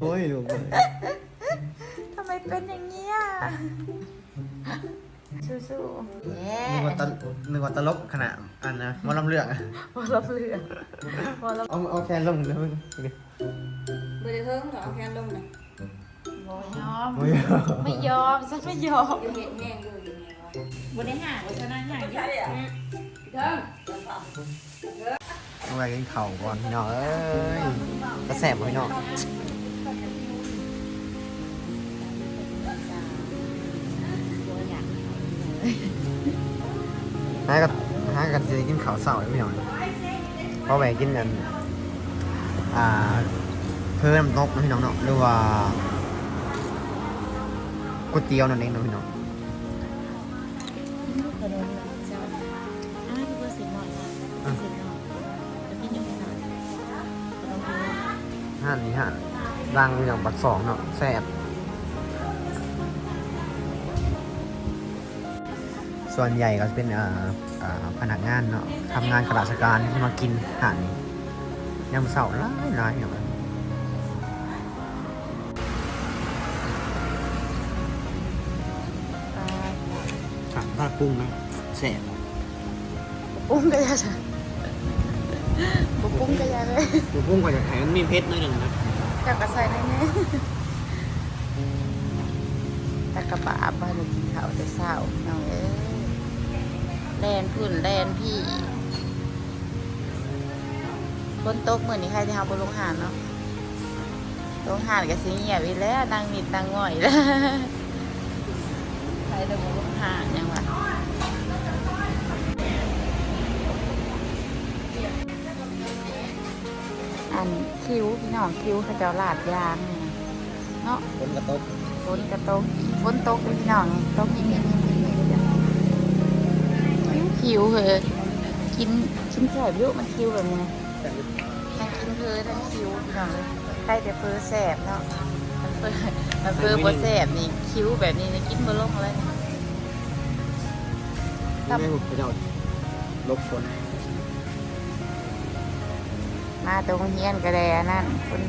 โอ้ยลูกเอ้ยทำไมเป็นอย่างนี้อะสู้ๆแย่นึกว่าตลนึกว่าตลกขนาดอันนะหมาลำเลือกอะพอเราเลือกพอเราเอาเอาแค่ลงเลยมึงบริเทิงเหรอเอาแค่ลงนะบ่ยอม โอ้ยไม่ยอมฉันไม่ยอมอยู่เห็นแห้งอยู่อยู่ไงวะบนได้ห่างว่าฉันนั่งห่างเยอะเทิงเอาไปกินเข่าวก่อนพี่น้องเอ้ยกระแสบบ่พี่น้อง หากันหากันจะกินข้าวเสาร์พี่น้องเพราะไปกินกันอ่าเพิ่มนกนะพี่น้องเนาะหรือว่าก๋วยเตี๋ยวนั่นเองเนาะพี่น้องขนมนะเจ้าอ่าเบอร์สิบหน่อยค่ะสิบหน่อยแล้วพี่ยังไม่หน่อยขนมพี่น้องห้านนี้ห้านดังอย่างปักสองเนาะแซ่บ ส่วนใหญ่ก็จะเป็นพนักงานเนาะทำงานข้าราชการที่มากินอาหารนี้ยามเสาร์ร้ายร้ายเนาะปลาผักผักกุ้งนะแซ่บปุ้งก็ยาจ้ะบุปุ้งก็ยาเลยผักกุ้งก็จะแข็งมีเพชรหน่อยหนึ่งนะกับกกระใส่ในนี้ตะกระบะบ้านกินข้าวแต่เช้าน้องเอ้ย แลนพื้นแลนพี่ฝนตกเหมือนนี่ใครที่เฮาบนลงหานเนาะลงหานกับสิเงียบอีแล้วนางมิดนางง่อยแล้วใครจะบนลงหานยังวะอันคิ้วพี่น้องคิ้วเขาเจ้าลาดยางเนี่ยเนาะคนกระตกฝนกระตกฝนตกเลยพี่น้องตกอีกนิดนึง คิวเหอะกินกินแสบเยอะมันคิวแบบนี้ทั้งกินเพอทั้งคิวพี่น้องเลยใครแต่เพอแสบเนาะมันเพอมันเพอบ่แสบนี่คิวแบบนี้นี่กินบ่ลงเลยไม่ให้ผมไปเจ้าลบฝนมาตรงเฮียนก็ได้อันนั่นฝน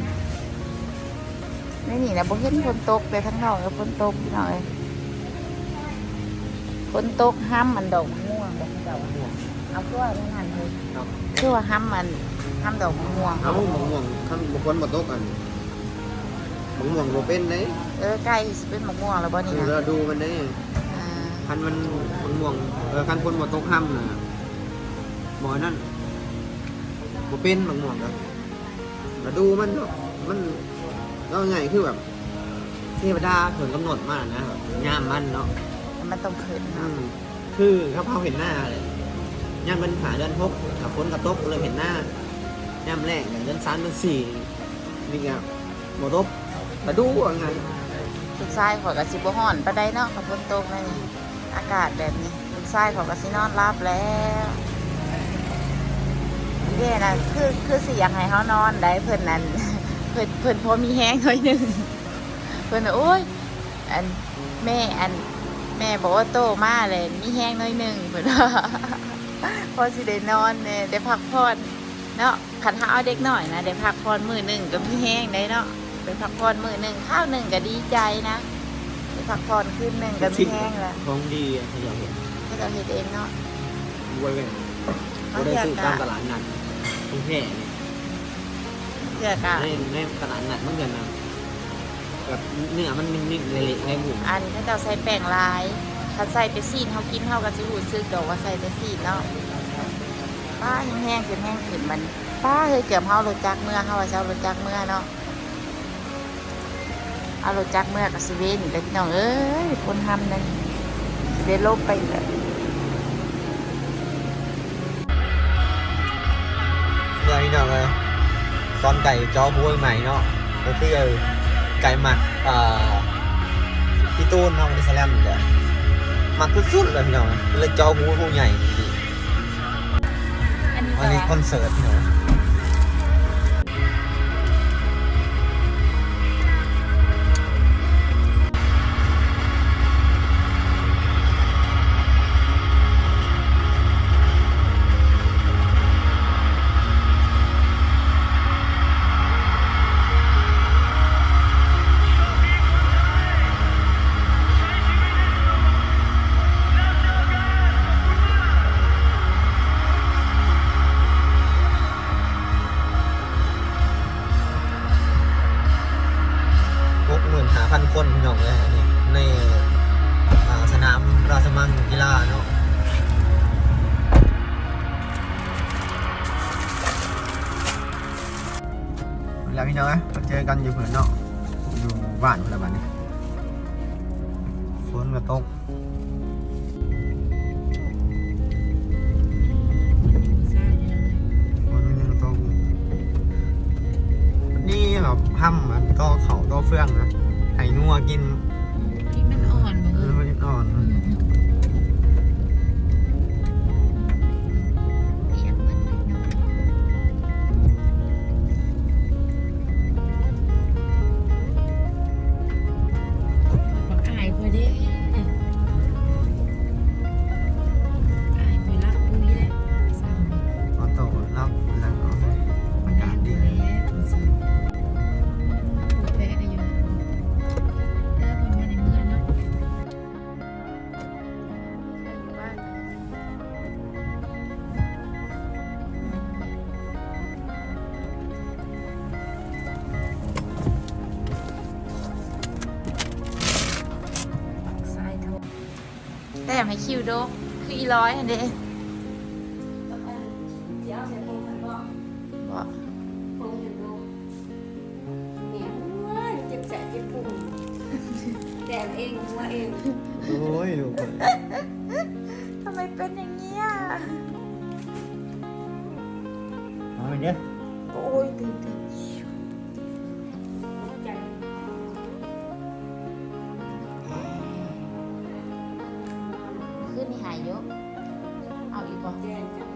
ไม่นี่นะบ่เห็นฝนตกเลยทั้งนอกก็ฝนตกพี่น้องเลยฝนตกห้ามมันดอกม่ วงแบบดอกม่วงเอาตัวไม่หันเลยครับคือว่าห้ามมันห้ามดอกม่วงเอาบางม่วงข้างบางคนบนโต๊ะกันบางม่วงโบเป็นเลยเออใกล้สิเป็นมะม่วงแล้วบ่นี่ดูนะแล้วดูมันได้อ่าคันมันบางม่วงเออคันคนบนโต๊ะห้ำน่ะหมอนั่นโบเป็นบางม่วงครับแล้วดูมันเนาะมันก็ไงคือแบบเทวดาเขินกำหนดมากนะแบบย่ามมันเนาะแต่มันต้องขึ้นอืเนาะม คือเขาเผาเห็นหน้าเลยย่ามเป็นหาเดือนพกถ้าฝนกระตกเลยเห็นหน้าย่ามแรกอย่างเดือนสามเดือนสี่นี่ไงหมดตบมาดูว่าไงลูกชายขอยก็สิบห่อนปานใดเนาะกับฝนตกนั่นนี่อากาศแบบนี้ลูกชายขอยก็สินอนรับแล้วเด้นะคือคือสิอยากให้เฮานอนได้เพิ่นนั่นเพิ่นเพิ่นพอมีแฮงหน่อยหนึงเพิ่นน่ะโอ้ยอันแม่อัน แม่บอกว่าโตมาเลยมีแฮงหน่อยหนึงเพิ่นว่าพอสิได้นอนเนี่ยได้พักผ่อนเนาะคันหาเอาเด็กหน่อยนะได้พักผ่อนมื้อหนึงก็มีแฮงได้เนาะได้พักผ่อนมื้อหนึงข้าวหนึงก็ดีใจนะได้พักผ่อนคืนหนึงก็มีแฮงแล้วของดีอะเขาอยากเห็นให้เราเฮ็ดเองเนาะรวยไปก็ได้ซื้อตามตลาดนัดกรุงเทพเนี่ยเพื่อกะในในตลาดนัดมันเงินนะ แบบเนื้อมันนิ่มๆเละๆในหมูอันถ้าเจ้าใส่แป้งลายถ้าใส่แต่ซีนเฮากินเฮาก็สิรู้สึกดอกว่าใส่แต่ซีนเนาะป้าแห้งๆขึ้นแห้งขึ้นมันป้าเฮ้ยเกือบเฮารถจักรเมื่อเฮาว่าจะเอารถจักรเมื่อเนาะเอารถจักรเมื่อกับสิเวนแต่พี่น้องเอ้ยคนทำนั่นสิได้ลบไปเลยเนื้อนี่เนาะเลยซอนไก่จอบุ้ยใหม่เนาะก็คือ ไก่หมักอ่าพี่ตูนเนาะมันสแลมเลยหมักสุดๆเลยพี่น้องเลยจอบุ้ยผู้ใหญ่อันนี้วันนี้คอนเสิร์ตพี่น้อง อยู่บ้านเพื่อนบ้านนี้ฝนก็ตกมันไม่ได้ต้องนี่แบบห้ำมันก็เขาก็เฟื่องนะไห้งัวกินที่มันอ่อนบ่เอเอออมันอ่อน แต่อยากให้คิวโดกคืออีร้อยอันเด้ ขึ้นนี่หายเยอะเอาอีกบ่แจ้งจัง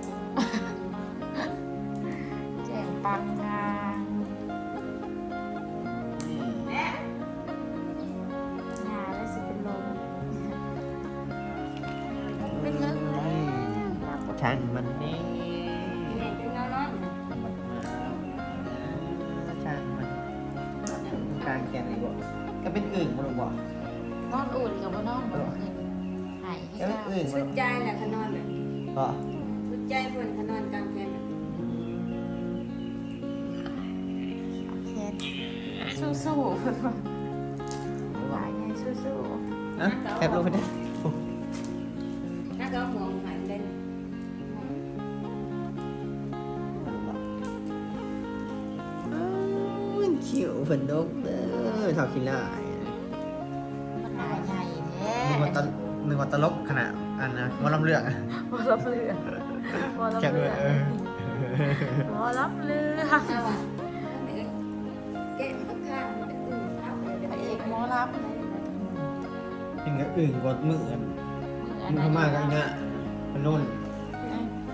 แจ้งปังงาหาแล้วสิเป็นลมเป็นเงินเลยช่างมันนี่แม่เป็นเงานอนช่างมันกลางแกนอีกบ่ก็เป็นอื่นมาลูกบ่นอนอุ่นกับว่านอนบ่ คืนหายให้ก็เป็นเก้าอื่นสุดใจแหละขนอนแบบก็สุดใจเพิ่นขนอนกลางแจ้งแบบแค่สู้ๆเพิ่นว่าหลายไงสู้อะแคปลงไปได้น่าก็เอาหัวหายเล่นมันคิวเพิ่นดกเด้อชอบกินได้ๆมันหายใหญ่แท้นึกว่า ตลนึกว่าตลกขนาดอันนะว่าลำเลือกอะบ่รับเรือบ่รับแค่เรืด้วยอเออบ่รับเรือเอาอะแกะกับข้างมันจะอื้อเอาไปเลยพระเอเด็กกหมอรับเห็นก็อื่นกว่ามืออันมือพม่าก็อีน่ะมันนุ่น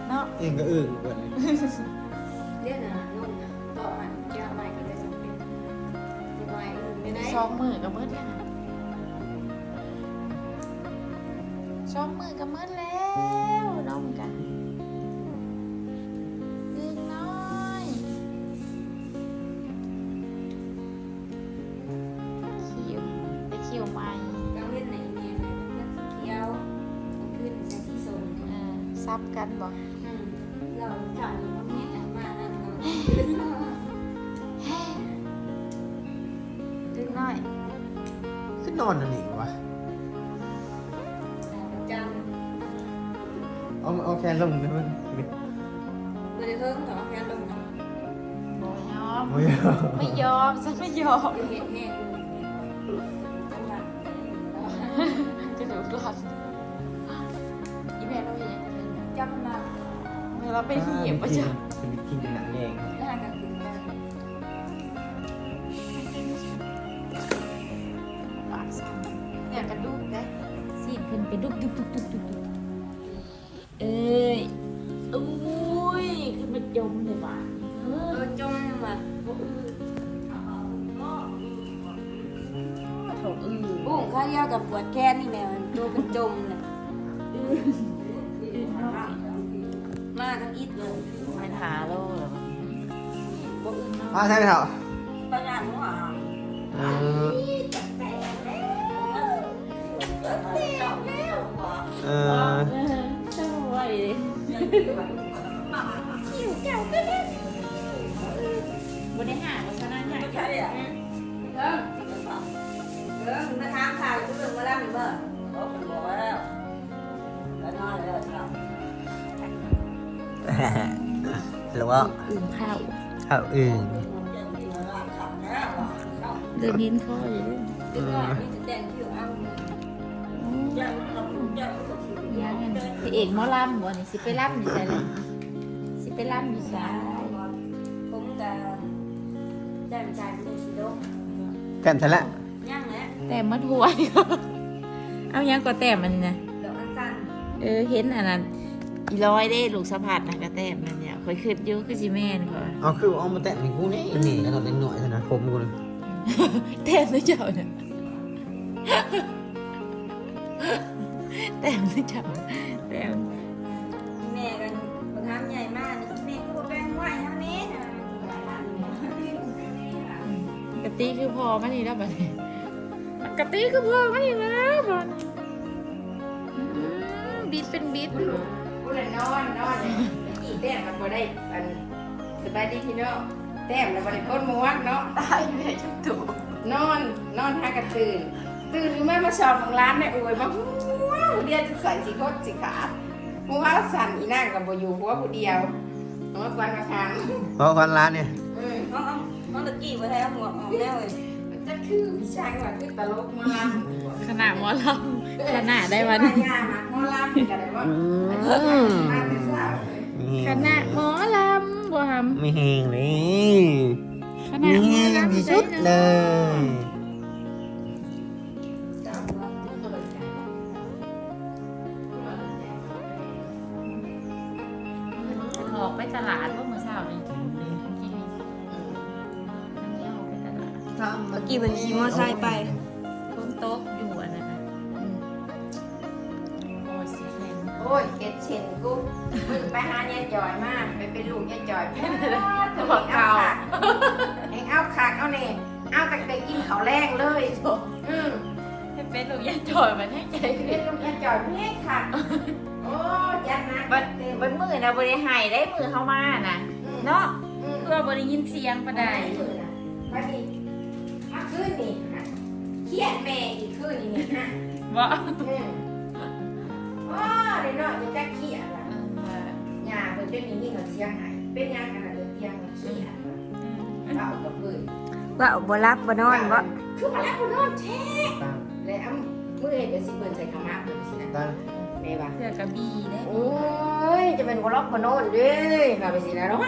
เนาะเองก็อื่นกว่านี้เรียกนะนุ่นนะต่อมันยาวใหม่ก็ได้สำเร็จยังไงอื่นไม่ได้สองมือกับมืดยั สองมือกับมืดแล้วน้องกันดึงน้อยคิวไปคิวใหม่กลางเล่นไหนเนี่ยเล่นสีเขียวขึ้นใส่สีส้มเออซับกันบอกอืมเราถ่ายอยู่ตรงนี้แต่มานั่นเราดึงน้อย ขึ้นนอนนั่นอีกวะ เอาเอาแค่ลงได้มั้ยไม่ได้เพิ่มหรอแค่ลงนะโอ้ยยอมโอ้ยไม่ยอม ฉันไม่ยอมเห็นแห้งจังหวะจะเดือดร้อนอีแม่เราอย่างนี้จังหวะเวลาไปเหยียบประจเป็นกินหนังแดงหน้ากันถึงกันำปากสั่นเนี่ยกระดูกได้สิเพิ่นไปดุกดุกดุกดุกดุกดุก เอ้ยอุ้ยขึ้นมาจมเลยว่ะเอเอออจมว่ะโถอือบุ้งข้าวเดียวกับปวดแค้นนี่แม่มันตัวเป็นจมเลยอือน้อยมาทั้งอิดเลยมันหาโลเหรอบ่อือน้อยอ่าใช่ไหมครับ อว่าอื่นข้าวข้าวอื่นเดินเห็นข้ออยู่ด้วยตึกว่ามีแต่แต่งคิวเอายังกับยังพี่เอกมอลำบ่นี่สิไปลำอยู่ใส่เลยสิไปลำอยู่ใส่ผมกับแจ่มใจเป็นชิโดแกันทะละย่างแหละแต่มาถวเอายังก็แต้มมันนะเออเห็นอันนั้น อีร้อยได้ลูกสะพัดนะก็แต้มมันเนี่ยคอยขึ้นอยู่คือสิแม่นก่อนเอาคือเอามาแตะให้กูนี่นี่แล้วเราเล็กหน่อยเท่านั้นผมกูเลยแต้มนะเจ้าเนี่ยแต้มนะเจ้าแต้มแม่กันบางครั้งใหญ่มากแม่ก็บอกแป้งไหวเท่านี้นะกะตีคือพอมันนี่แล้วบัดนี้กะตีคือพอมันนี่แล้วบัดนี้อืมบิดเป็นบิด ผู้ใดนอนนอนเนี่ยอีแต้มมันบ่ได้อันสบายดีพี่น้องแต้มแล้วบ่ได้พ้นหมวกเนาะตายแม่จังถูกนอนนอนหากันตื่นตื่นหรือไม่มาชอบของร้านแม่อวยมาว้าวเดียวจะใส่สีโคตรสีขาดมัวาสั่นอีนั่งกับบ่อยู่หัวผู้เดียวหัวควันมาคังเพราะวันร้านเนี่ยเออน้องเอาน้องตะกี้ไว้แล้วหัวออกแล้วเลยมัน จะคือพี่ช่างว่าคือตลกหมาลำขนาดหมอลำขนาดได้วัน ยามาหมอลำกันเลยว่าอันนี้มาแต่เช้าเลยขนาดหมอลำบ่ทไม่แหงเลยำขนาไม่ดหมแหองลำที่สุดเลยออกไปตลาดว่าเมื่อเช้านี่กินเลย กี้มันขี่มอไซค์ไปคนโต๊ะอยู่อันนั้นนะโอ้ยสิเล่นโอ้ยเอ็ดเชนกูมึงไปหายายจอยมาไปเป็นลูกยายจอยแม่ตัวเก่าเองเอาขากเอาเนี่ยเอาแต่ไปกินข้าวแรงเลย อืมให้เป็นลูกยาจอยมันให้ใจเป็นลูกยายจอยเพ่ค่ะโอ้ยันนะบัดบัดมือนะบริหายได้มือเข้ามานะเนาะอืมเพื่อบริยินเสียงปะไดมาดิมา ขึ้นนี่ค่ะเครียดแม่อีกขึ้นนี่ฮะว่าอืมโอ้เดี๋ยวเนาะจะจะเครียดล่ะยาเพิ่นเป็นอย่างนี้เขาเสียหายเป็นยังกันล่ะเดี๋ยวเตียงเครียดเรากับเพิ่นว่าบ่รับบ่นอนบ่คือมาแล้วคนนอนแท้แล้วมือเห็นเป็นสิเปิดใส่ขม่าเปิดสินะตั้งแม่ว่าเพื่อกระบี่ได้โอ้ย จะเป็นคนล็อกคนโน่นด้วยมาไปสินะเนาะ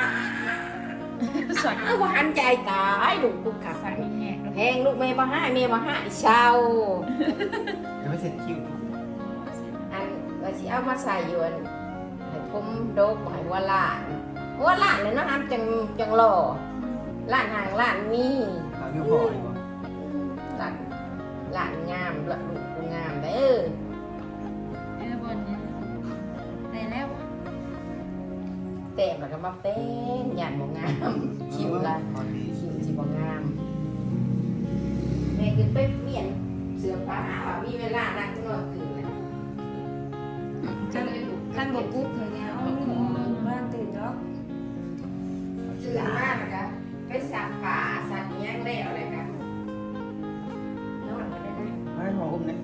สักอ้าวว่าหันใจตายลูกลูกขาสัสั่กนแหกแพงลูกแม่มาห้าแม่มาห้าอีเช้ายังไม่เสร็จคิวอันว่าสิเอามาใส่อยวนให้ผมโดกให้หัวล้านหัวล้านเลยเนาะฮันจังจังหล่อล้านหางล้านมีข้าวยูพอดีกว่าล้านล้านงามละลูกกูงามเด้อเออบนนี้ได้แล้วเต็มแล้วก็มาเต้นหยาดบ่งามคิวละพอดีคิวสิบ่งามแม่คือไปเปลี่ยนเสื้อผ้าว่ามีเวลานั่งนอนตื่นเลยก็เลยลูกท่านบอกปุ๊บเลยเนี่ยเอาหนูบ้านตื่นแล้วตื่นมากนะคะไปสักผ้าสักอิหยังแล้วเลยค่ะนอนมาได้ไหมไม่พออุ้มเนี่ย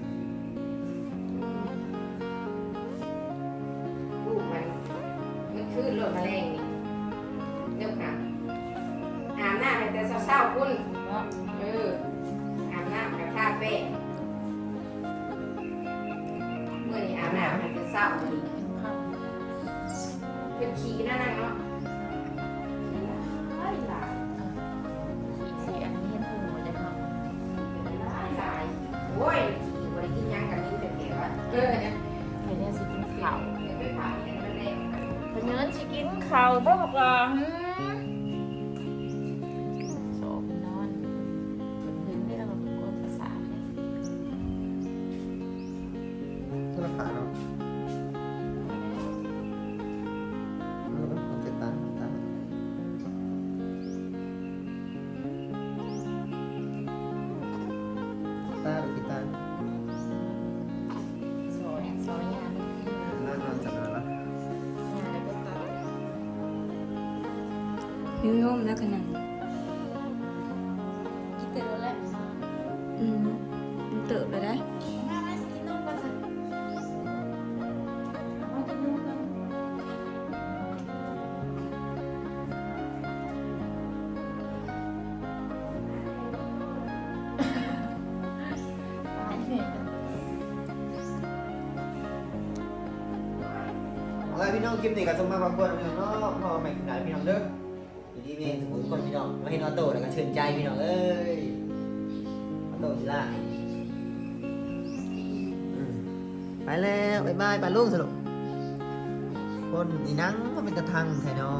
โอ้ยขี่บริกินหยังกันนี่แต่เดียวอะ ยิ่งโน้มแล้วขนาดนี้กินแต่แล้วแหลอืมมันเต๋อไปได้ แม่ไม่กินนเอากินนมกันอันนี้เาละพี่น้องคลิปนี้ก็จะมาพักผ่อนนเนาะพอใหม่คลิปหน้าพี่น้องเด้อ อยู่ดีมีสมุนคนพี่น้องมาเห็นออโต้แล้วก็เชิญใจพี่น้องเอ้ยออโต้สิล่ะอืมไปแล้วบ๊ายบายปลาลุงสรุปคนอีนังก็เป็นกระทังไทยนอ